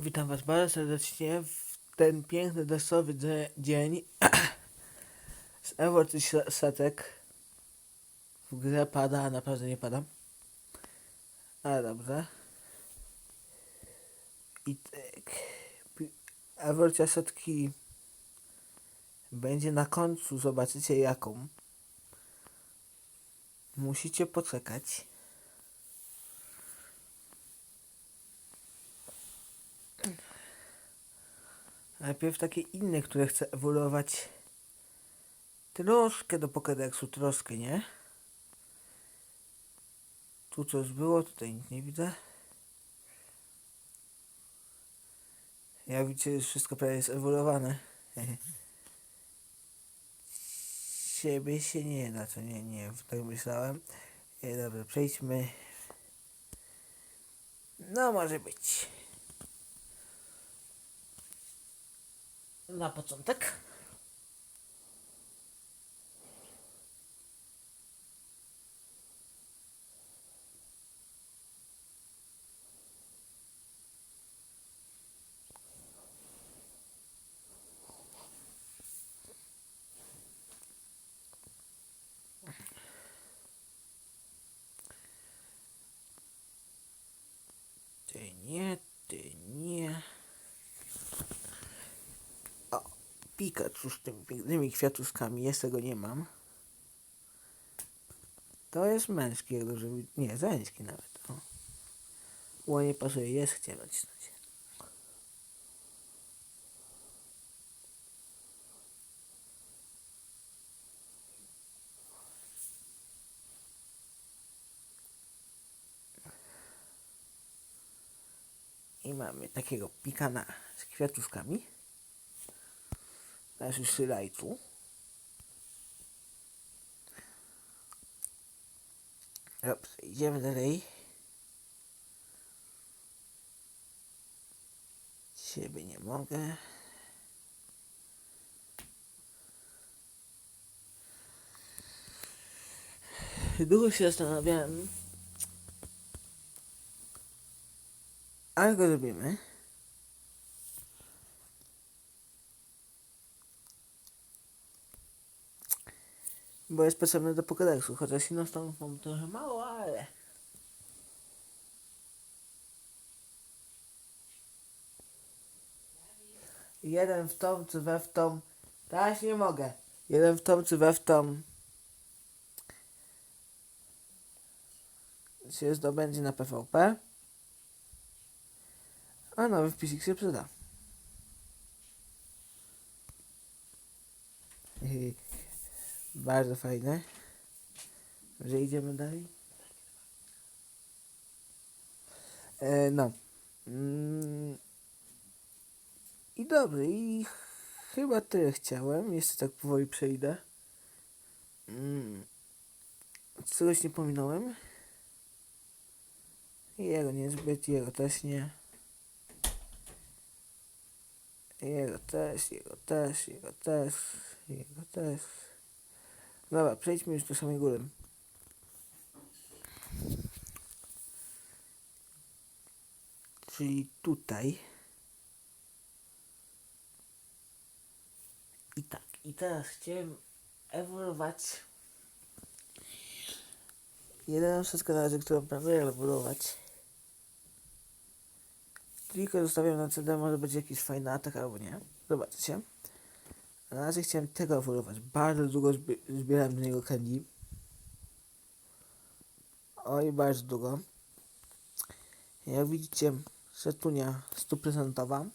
Witam Was bardzo serdecznie w ten piękny deszczowy dzie- dzień z Ewort i Setek. W grze pada, a naprawdę nie pada. Ale dobrze. I tak. pi- Eworcia Setki będzie na końcu, zobaczycie jaką. Musicie poczekać. Najpierw takie inne, które chcę ewoluować troszkę do Pokédexu, troszkę, nie? Tu coś było, tutaj nic nie widzę. Jak widzicie, już wszystko prawie jest ewoluowane. Siebie się nie da, to nie, nie, tak myślałem. Dobra, przejdźmy. No, może być. Na początek. Ty nie, ty nie. O, Pikachu z tymi pięknymi kwiatuszkami, jest tego nie mam. To jest męski, jak dobrze Nie, żeński nawet. O. Ło nie pasuje, jest, chciałem nacisnąć. I mamy takiego pikana z kwiatuszkami. Teraz już sylajtu. Dobrze, idziemy dalej. Ciebie nie mogę. Długo się zastanawiałem, ale go robimy. Bo jest potrzebny do Pokédexu, chociaż inną stronę mam trochę mało, ale... Jeden w tą, czy we w tą. Teraz nie mogę. Jeden w tą, czy we w tą. Się zdobędzie na PvP. A nowy wpisik się przyda. Bardzo fajne. Że idziemy dalej. E, no. Mm. I dobrze, i chyba tyle chciałem. Jeszcze tak powoli przejdę. Mm. Czegoś nie pominąłem. Jego niezbyt, jego też nie. Jego też, jego też, jego też, jego też. Dobra, przejdźmy już do samej góry. Czyli tutaj. I tak, i teraz chciałem ewoluować. Jedyną wszystko na razie, którą planuję ewoluować. Tylko zostawiam na CD, może być jakiś fajny atak albo nie. Zobaczycie. Na razie chciałem tego ewoluować. Bardzo długo zbi zbierałem do niego candy. Oj, bardzo długo. Jak widzicie, setunia stuprocentowa.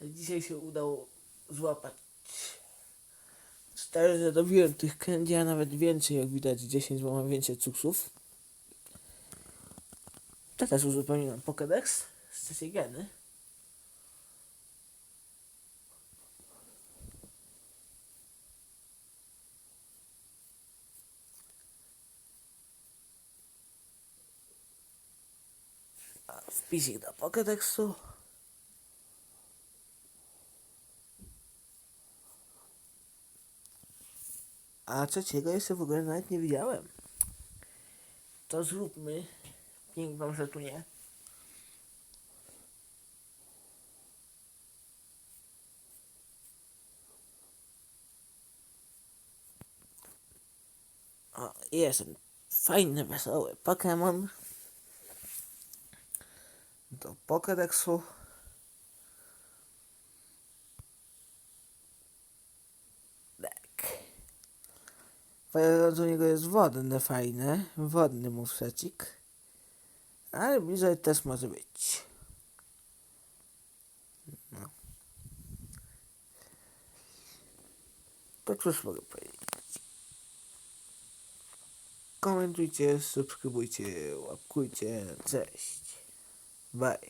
Dzisiaj się udało złapać 4 dobiłem tych candy, a nawet więcej, jak widać 10, bo mam więcej cuksów. To też uzupełniłem Pokédex z trzeciej geny. Wpisik do Pokédexu. A trzeciego jeszcze w ogóle nawet nie widziałem. To zróbmy piękną rzetunię. O, jestem fajny, wesoły Pokémon. Do Pokédexu. Tak. Do niego jest wodne, fajne. Wodny musecik. Ale bliżej też może być. No. To cóż mogę powiedzieć. Komentujcie, subskrybujcie, łapkujcie. Cześć. Bye.